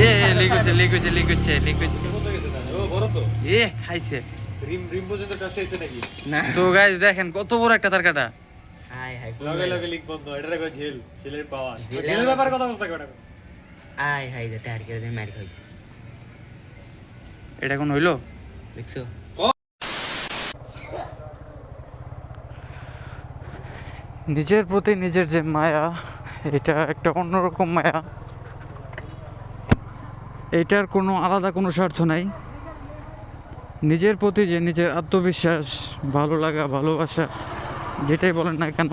এ leak হচ্ছে leak হচ্ছে leak হচ্ছে লিক হচ্ছে কোথায় গেছে তাহলে? ও, বড় তো। এ খাইছে। রিম রিম পর্যন্ত টাচ খাইছে নাকি? না। তো গাইজ দেখেন কত বড় একটা তার কাটা হাই হাই লগে লগে লিক বন্ধ এটা দেখো ঝিল ঝিলের পাওয়া। ঝিলের ঝিলের ব্যাপারে কথা বলতে হবে আই হাই দে টায়ার করে দিয়ে মারি খাইছে। এটা কোন হইল? দেখছ? নিজের প্রতি নিজের যে মায়া এটা একটা অন্যরকম মায়া। এটার কোনো আলাদা কোনো স্বার্থ নাই। নিজের প্রতি যে নিজের আত্মবিশ্বাস, ভালো লাগা, ভালোবাসা, যেটাই বলেন না কেন,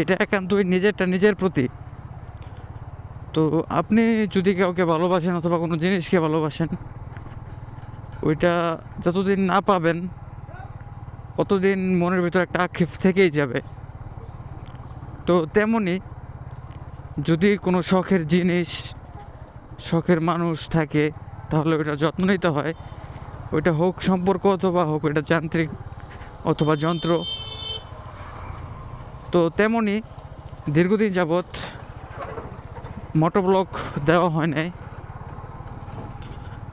এটা একান্তই নিজেরটা নিজের প্রতি। তো আপনি যদি কাউকে ভালোবাসেন অথবা কোনো জিনিসকে ভালোবাসেন, ওইটা যতদিন না পাবেন কতদিন মনের ভিতর একটা আক্ষেপ থেকেই যাবে। তো তেমনি যদি কোনো শখের জিনিস শখের মানুষ থাকে, তাহলে ওইটা যত্ন নিতে হয়। ওইটা হোক সম্পর্ক অথবা হোক, ওইটা যান্ত্রিক অথবা যন্ত্র। তো তেমনি দীর্ঘদিন যাবৎ মোটরব্লক দেওয়া হয় নাই।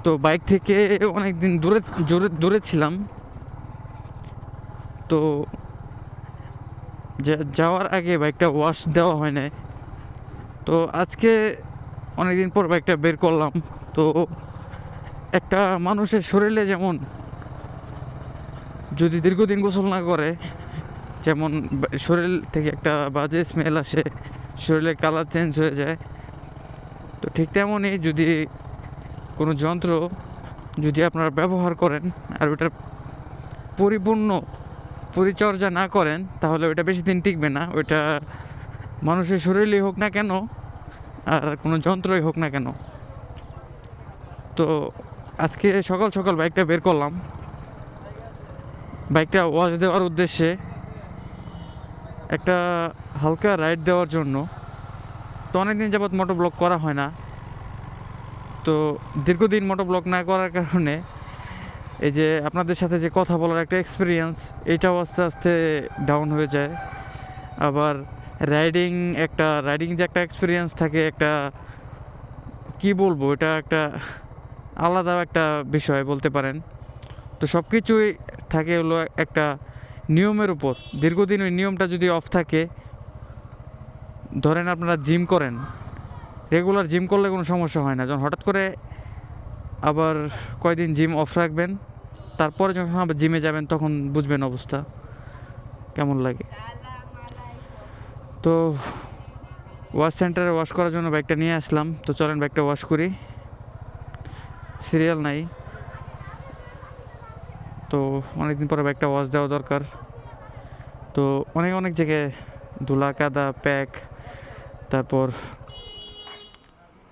তো বাইক থেকে অনেক দিন দূরে দূরে দূরে ছিলাম। তো যাওয়ার আগে বাইকটা ওয়াশ দেওয়া হয় নাই। তো আজকে অনেকদিন পর বাইকটা বের করলাম। তো একটা মানুষের শরীরে যেমন যদি দীর্ঘদিন গোসল না করে, যেমন শরীর থেকে একটা বাজে স্মেল আসে, শরীরের কালার চেঞ্জ হয়ে যায়, তো ঠিক তেমনই যদি কোনো যন্ত্র যদি আপনারা ব্যবহার করেন আর ওটার পরিপূর্ণ পরিচর্যা না করেন, তাহলে ওইটা বেশি দিন টিকবে না। ওইটা মানুষের শরীরেই হোক না কেন আর কোনো যন্ত্রই হোক না কেন। তো আজকে সকাল সকাল বাইকটা বের করলাম। বাইকটা ওয়াশ দেওয়ার উদ্দেশ্যে একটা হালকা রাইড দেওয়ার জন্য। তো অনেকদিন যাবৎ মোটর ব্লক করা হয় না। তো দীর্ঘদিন মোটর ব্লক না করার কারণে এই যে আপনাদের সাথে যে কথা বলার একটা এক্সপিরিয়েন্স এটাও আস্তে আস্তে ডাউন হয়ে যায়। আবার রাইডিং একটা রাইডিং যে একটা এক্সপিরিয়েন্স থাকে একটা, কি বলব, এটা একটা আলাদা একটা বিষয় বলতে পারেন। তো সব কিছুই থাকে হলো একটা নিয়মের উপর। দীর্ঘদিন ওই নিয়মটা যদি অফ থাকে, ধরেন আপনারা জিম করেন রেগুলার জিম করলে কোনো সমস্যা হয় না। যখন হঠাৎ করে আবার কয়দিন জিম অফ রাখবেন, তারপরে যখন আবার জিমে যাবেন, তখন বুঝবেন অবস্থা। কেমন লাগে? তো ওয়াশ সেন্টারে ওয়াশ করার জন্য বাইকটা নিয়ে আসলাম। তো চলেন বাইকটা ওয়াশ করি। সিরিয়াল নাই। তো অনেকদিন পরে বাইকটা ওয়াশ দেওয়া দরকার। তো অনেক অনেক জায়গায় ধুলা, কাদা প্যাক তারপর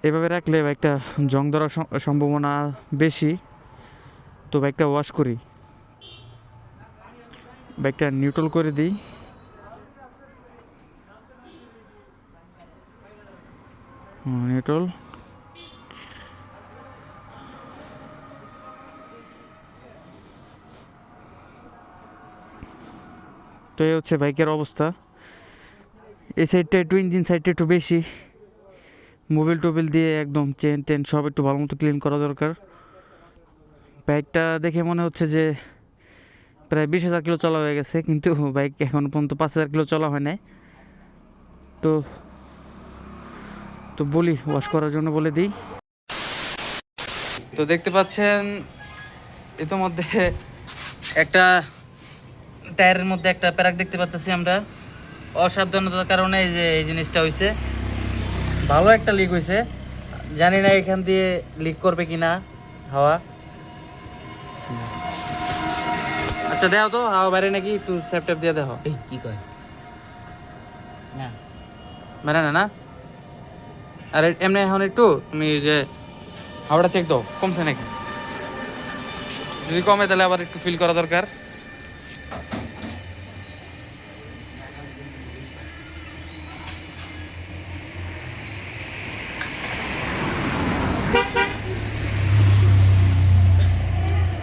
এভাবে রাখলে বাইকটা জং ধরার সম্ভাবনা বেশি। তো বাইকটা ওয়াশ করি। বাইকটা নিউট্রাল করে দিই। নিউট্রাল তো এই হচ্ছে বাইকের অবস্থা। এই সাইডটা একটু ইঞ্জিন সাইডটা একটু বেশি। মোবিল টোবিল দিয়ে একদম চেন টেন সব একটু ভালো মতো ক্লিন করা দরকার। বাইকটা দেখে মনে হচ্ছে যে প্রায় বিশ হাজার কিলো চলা হয়ে গেছে, কিন্তু বাইক এখন পর্যন্ত পাঁচ হাজার কিলো চলা হয় নাই। তো তো বলি ওয়াশ করার জন্য বলে দিই। তো দেখতে পাচ্ছেন ইতোমধ্যে একটা টায়ারের মধ্যে একটা প্যারাক দেখতে পাচ্ছি আমরা। অসাবধানতার কারণে এই যে এই জিনিসটা হয়েছে ভালো একটা লিক হয়েছে জানি না এখান দিয়ে লিক করবে কি না হাওয়া। আচ্ছা দেখো তো হাওয়া বাইরে নাকি একটু স্যাপট্যাপ দিয়ে দেখো এই কি কয়? না। বাইরে না না? আর এমনি এখন একটু তুমি যে হাওড়া চেক দাও, কমছে নাকি? যদি কমে তাহলে আবার একটু ফিল করা দরকার।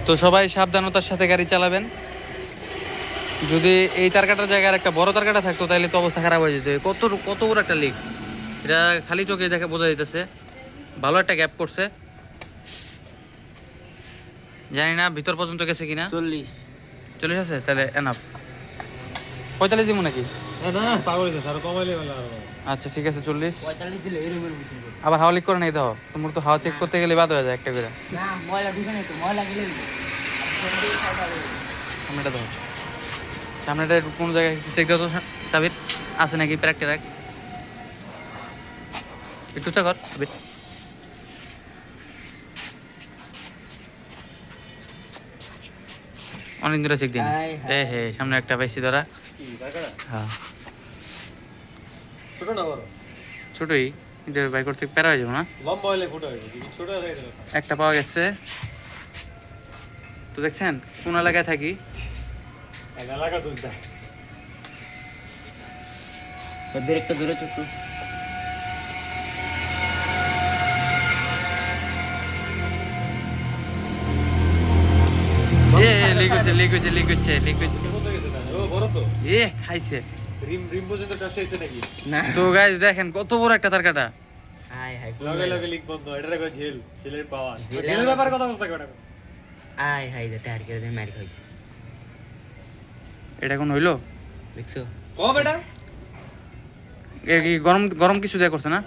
তো সবাই সাবধানতার সাথে গাড়ি চালাবেন। যদি এই তারকাটার জায়গায় একটা বড় তারকাটা থাকতো, তাহলে তো অবস্থা খারাপ হয়ে যেত। কত কত বড় একটা লিক এটা খালি চোখে দেখে বোঝা যাইতেছে। ভালো একটা গ্যাপ করছে। জানি না ভিতর পর্যন্ত গেছে কিনা। চল্লিশ। চল্লিশ আছে? তাহলে এনাফ পঁয়তাল্লিশ দিব নাকি? আচ্ছা ঠিক আছে চল্লিশ। আবার হাওয়া লিক করে নেই দাও তোমার তো হাওয়া চেক করতে গেলে বাদ হয়ে যায় একটা করে। না ময়লা ঢুকে নেই তো ময়লা গেলে সামনেটা দাও সামনেটা একটু কোনো জায়গায় চেক দাও তো সাবির? আছে নাকি প্র্যাকটি রাখ একটু চা কর অনেক দূরে চেক দিন। এ হে সামনে একটা পাইছি ধরা হ্যাঁ। ছোট না বড়? ছোটই কিন্তু বাইক করতে প্যারা হয়ে যাব না। লম্বা হলে ফুটো হয়ে যাবে ছোট হয়ে গেছে একটা পাওয়া গেছে। তো দেখছেন কোন এলাকায় থাকি? এলাকা একটা দূরে ছোট্ট এ লিক হচ্ছে লিক হচ্ছে লিক হচ্ছে লিক হচ্ছে সে কোথায় গেছে তাহলে? ও বড় তো। এ খাইছে। রিম রিম পর্যন্ত টাচ হয়েছে নাকি? না। তো গাইজ দেখেন কত বড় একটা তার কাটা হাই হাই লগে লগে লিক বন্ধ এটা দেখো ঝেল ছেলের পাওয়া ঝেলে ঝেলের আমার- ব্যাপারে কথা বলতে কেন আয় হাই দে টায়ার কেটে দিয়ে মারি খাইছে। এটা কোন হইল? দেখছ? গরম গরম কিছু দেয়া করছে না?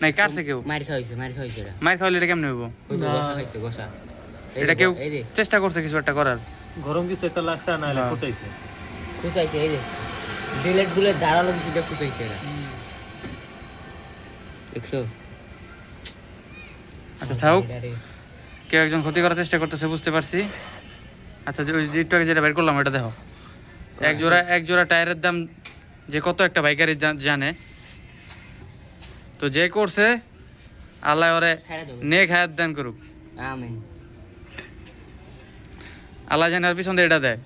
নাই কাটছে কেউ। মারি খাইছে মারি খাইছে মার খাওয়ালে এটা কেমনে হইব? গোসা খাইছে গোসা। এটা কেউ চেষ্টা করছে কিছু একটা করার। গরম কিছু একটা লাগছে না হলে পচাইছে খুঁচাইছে। এই যে। ডিলেট বুলেট ধারালো কিছু দিয়ে খুঁচাইছে এটা দেখছ? আচ্ছা এটা কেউ একজন ক্ষতি করার চেষ্টা করতেছে বুঝতে পারছি। আচ্ছা যে ওই আগে যেটা বের করলাম এটা দেখো। এক জোড়া এক জোড়া টায়ারের দাম যে কত একটা বাইকারি জানে। তো যে করছে আল্লাহ ওরে নেক হায়াত দান করুক। আমিন। আল্লাহ জানে আর পিছন দিয়ে এটা দেয়।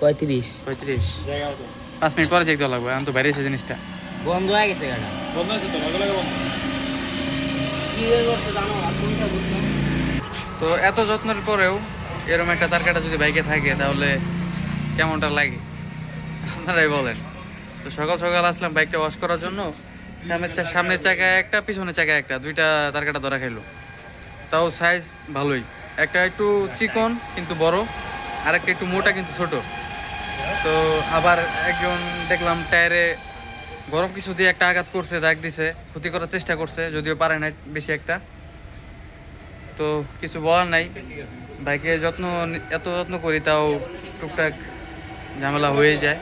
পঁয়ত্রিশ। পঁয়ত্রিশ। পাঁচ মিনিট পরে চেক দেওয়া লাগবে এখন তো বাইরেছে জিনিসটা। বন্ধ হয়ে গেছে গাড়া বন্ধ আছে তো লগে লগে বন্ধ। কি জানো? আর তো এত যত্নের পরেও এরকম একটা তার কাটা যদি বাইকে থাকে তাহলে কেমনটা লাগে? আপনারাই বলেন। তো সকাল সকাল আসলাম বাইকটা ওয়াশ করার জন্য। সামনের সামনের চাকায় একটা, পিছনের চাকায় একটা, দুইটা তার কাটা ধরা খাইলো। তাও সাইজ ভালোই। একটা একটু চিকন, কিন্তু বড়, আর একটা একটু মোটা, কিন্তু ছোট। তো আবার একজন দেখলাম টায়ারে গরম কিছু দিয়ে একটা আঘাত করছে, দাগ দিছে, ক্ষতি করার চেষ্টা করছে, যদিও পারে না বেশি একটা। তো কিছু বলার নাই। বাইকে যত্ন এত যত্ন করি তাও টুকটাক ঝামেলা হয়ে যায়।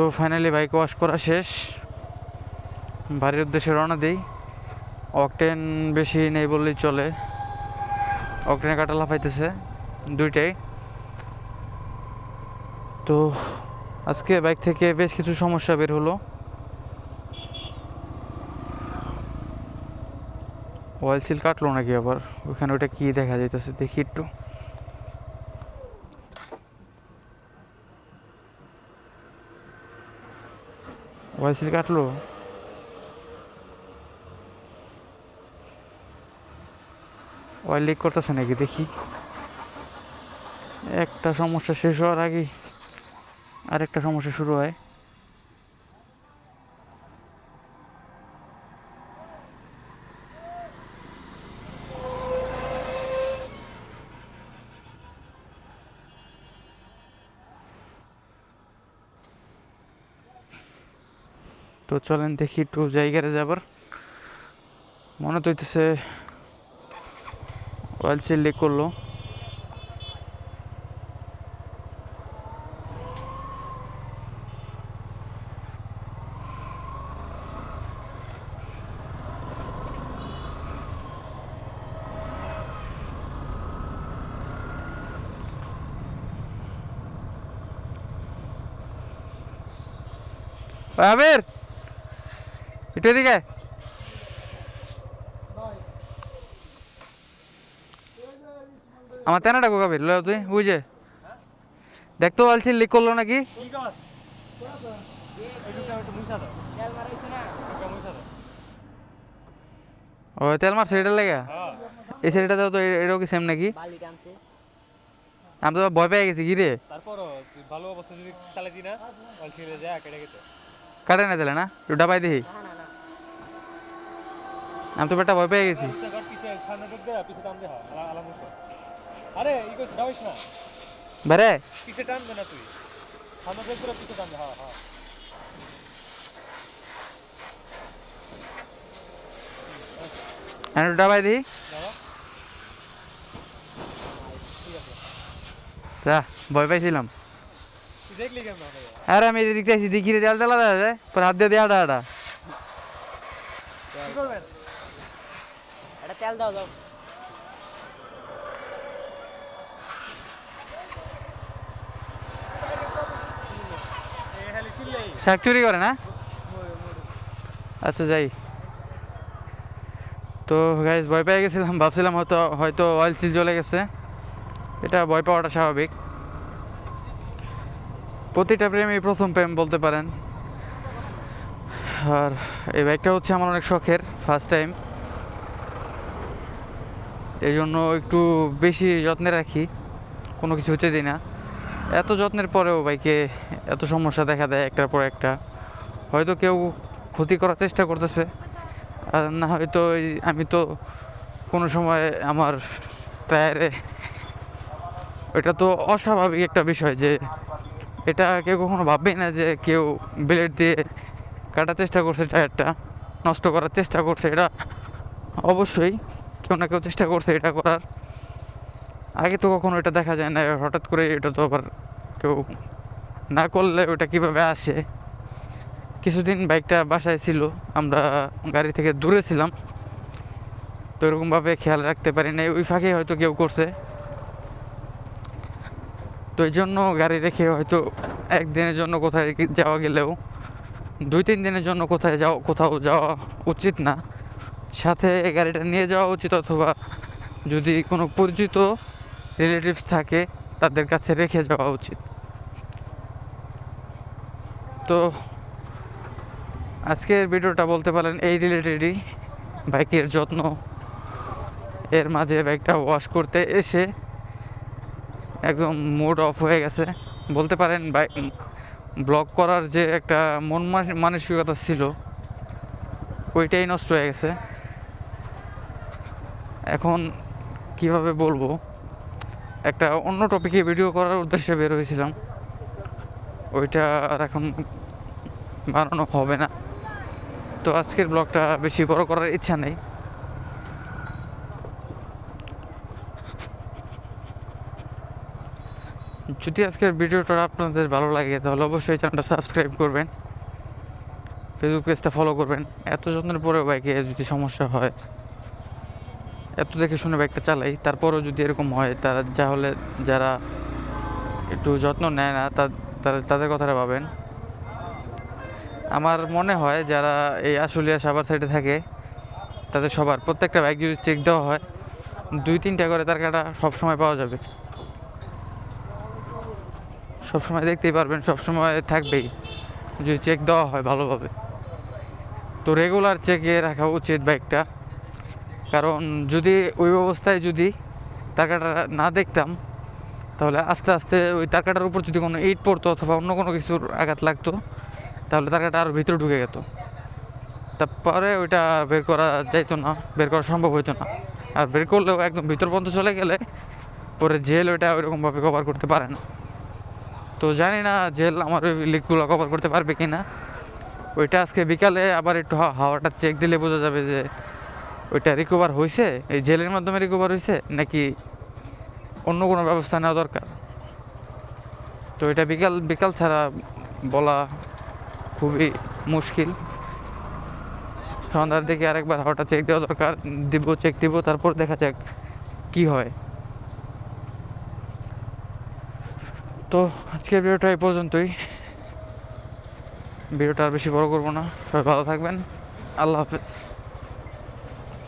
তো ফাইনালি বাইক ওয়াশ করা শেষ। বাড়ির উদ্দেশ্যে রওনা দিই। অকটেন বেশি নেই বললেই চলে। অকটেনে কাটা লাফাইতেছে দুইটাই। তো আজকে বাইক থেকে বেশ কিছু সমস্যা বের হলো। অয়েল সিল কাটলো নাকি আবার? ওখানে ওটা কি দেখা যাইতেছে? দেখি একটু। অয়েল সিল কাটলো অয়েল লিক করতেছে নাকি? দেখি। একটা সমস্যা শেষ হওয়ার আগে আরেকটা সমস্যা শুরু হয়। তো চলেন দেখি একটু জায়গায় যাবার। মনে তো হইতেছে অয়েল সিল লিক করল। ওই আবির! একটু এদিকে আমার তেনাটা গো কাবির লয় তুই বুঝে দেখতে বলছি লিক করল নাকি? ও তেল মারছে এটা লেগে? হ্যাঁ। এই সাইডটা দাও তো এটাও কি সেম নাকি? আমি তো ভয় পেয়ে গেছি কি রে? ভালো অবস্থা যদি চালাতি না কেটে না দিলে না? একটু ডাবাই দেখি আমি তো বেটা ভয় পেয়ে গেছি। দে দে বেরে পিছে টানবে না তুই। সামনে দিক করে পিছে টান হ্যাঁ হ্যাঁ। ডাবাই দিই দাও যা ভয় পাইছিলাম। আরে আমি এদিক থেকে দেখি রে দেয়াল দেলা যায় পর হাত দিয়ে দেওয়া আটা কি করবেন এটা তেল দাও দাও। শাক চুরি করে না? আচ্ছা যাই। তো গাইজ ভয় পেয়ে গেছিলাম, ভাবছিলাম হয়তো হয়তো অয়েল চিল জ্বলে গেছে। এটা ভয় পাওয়াটা স্বাভাবিক। প্রতিটা প্রেমই প্রথম প্রেম বলতে পারেন। আর এই বাইকটা হচ্ছে আমার অনেক শখের ফার্স্ট টাইম এই জন্য একটু বেশি যত্নে রাখি, কোনো কিছু হতে দিই না। এত যত্নের পরেও বাইকে এত সমস্যা দেখা দেয় একটার পর একটা। হয়তো কেউ ক্ষতি করার চেষ্টা করতেছে, আর না হয়তো আমি তো কোনো সময় আমার টায়ারে, এটা তো অস্বাভাবিক একটা বিষয় যে এটা কেউ কখনো ভাববেই না যে কেউ ব্লেড দিয়ে কাটার চেষ্টা করছে টায়ারটা, নষ্ট করার চেষ্টা করছে, এটা অবশ্যই। কেউ না কেউ চেষ্টা করছে এটা করার। আগে তো কখনো এটা দেখা যায় না, হঠাৎ করে এটা তো আবার কেউ না করলে ওটা কীভাবে আসে? কিছুদিন বাইকটা বাসায় ছিল, আমরা গাড়ি থেকে দূরে ছিলাম। তো এরকমভাবে খেয়াল রাখতে পারি না ওই ফাঁকে হয়তো কেউ করছে। তো এই জন্য গাড়ি রেখে হয়তো একদিনের জন্য কোথায় যাওয়া গেলেও, দুই তিন দিনের জন্য কোথায় যাওয়া কোথাও যাওয়া উচিত না। সাথে গাড়িটা নিয়ে যাওয়া উচিত অথবা যদি কোনো পরিচিত রিলেটিভস থাকে, তাদের কাছে রেখে যাওয়া উচিত। তো আজকের ভিডিওটা বলতে পারেন এই রিলেটেডই বাইকের যত্ন। এর মাঝে বাইকটা ওয়াশ করতে এসে একদম মুড অফ হয়ে গেছে। বলতে পারেন বাইক ব্লক করার যে একটা মন মানস- মানসিকতা ছিল, ওইটাই নষ্ট হয়ে গেছে। এখন কীভাবে বলব? একটা অন্য টপিকে ভিডিও করার উদ্দেশ্যে বের হয়েছিলাম। ওইটা আর এখন বানানো হবে না। তো আজকের ব্লগটা বেশি বড় করার ইচ্ছা নেই। যদি আজকের ভিডিওটা আপনাদের ভালো লাগে, তাহলে অবশ্যই চ্যানেলটা সাবস্ক্রাইব করবেন। ফেসবুক পেজটা ফলো করবেন। এত যত্নের পরেও বাইকে যদি সমস্যা হয় এত দেখে শুনে বাইকটা চালাই, তারপরও যদি এরকম হয়, তারা যা হলে যারা একটু যত্ন নেয় না তাদের কথাটা ভাবেন। আমার মনে হয় যারা এই আশুলিয়া সাভার সাইডে থাকে, তাদের সবার প্রত্যেকটা বাইক যদি চেক দেওয়া হয়, দুই তিনটা করে তার কাটা সবসময় পাওয়া যাবে। সবসময় দেখতেই পারবেন, সবসময় থাকবেই। যদি চেক দেওয়া হয় ভালোভাবে। তো রেগুলার চেকে রাখা উচিত বাইকটা কারণ যদি ওই অবস্থায় যদি টাকাটা না দেখতাম, তাহলে আস্তে আস্তে ওই টাকাটার উপর যদি কোনো ইট পড়তো অথবা অন্য কোনো কিছুর আঘাত লাগতো, তাহলে টাকাটা আরও ভিতরে ঢুকে যেত তারপরে ওইটা বের করা যাইতো না, বের করা সম্ভব হইতো না। আর বের করলেও একদম ভিতর পর্যন্ত চলে গেলে পরে জেল ওইটা ওইরকমভাবে কভার করতে পারে না। তো জানি না জেল আমার ওই লিকগুলো কভার করতে পারবে কি না ওইটা আজকে বিকালে আবার একটু হাওয়া- হাওয়াটা চেক দিলে বোঝা যাবে যে ওইটা রিকভার হয়েছে এই জেলের মাধ্যমে রিকভার হয়েছে নাকি অন্য কোনো ব্যবস্থা নেওয়া দরকার? তো এটা বিকাল বিকাল ছাড়া বলা খুবই মুশকিল। সন্ধ্যার দিকে আরেকবার হাওয়াটা চেক দেওয়া দরকার। দিব চেক দিব, তারপর দেখা যাক কি হয়। তো আজকের ভিডিওটা এই পর্যন্তই। ভিডিওটা আর বেশি বড় করব না। সবাই ভালো থাকবেন। আল্লাহ হাফেজ।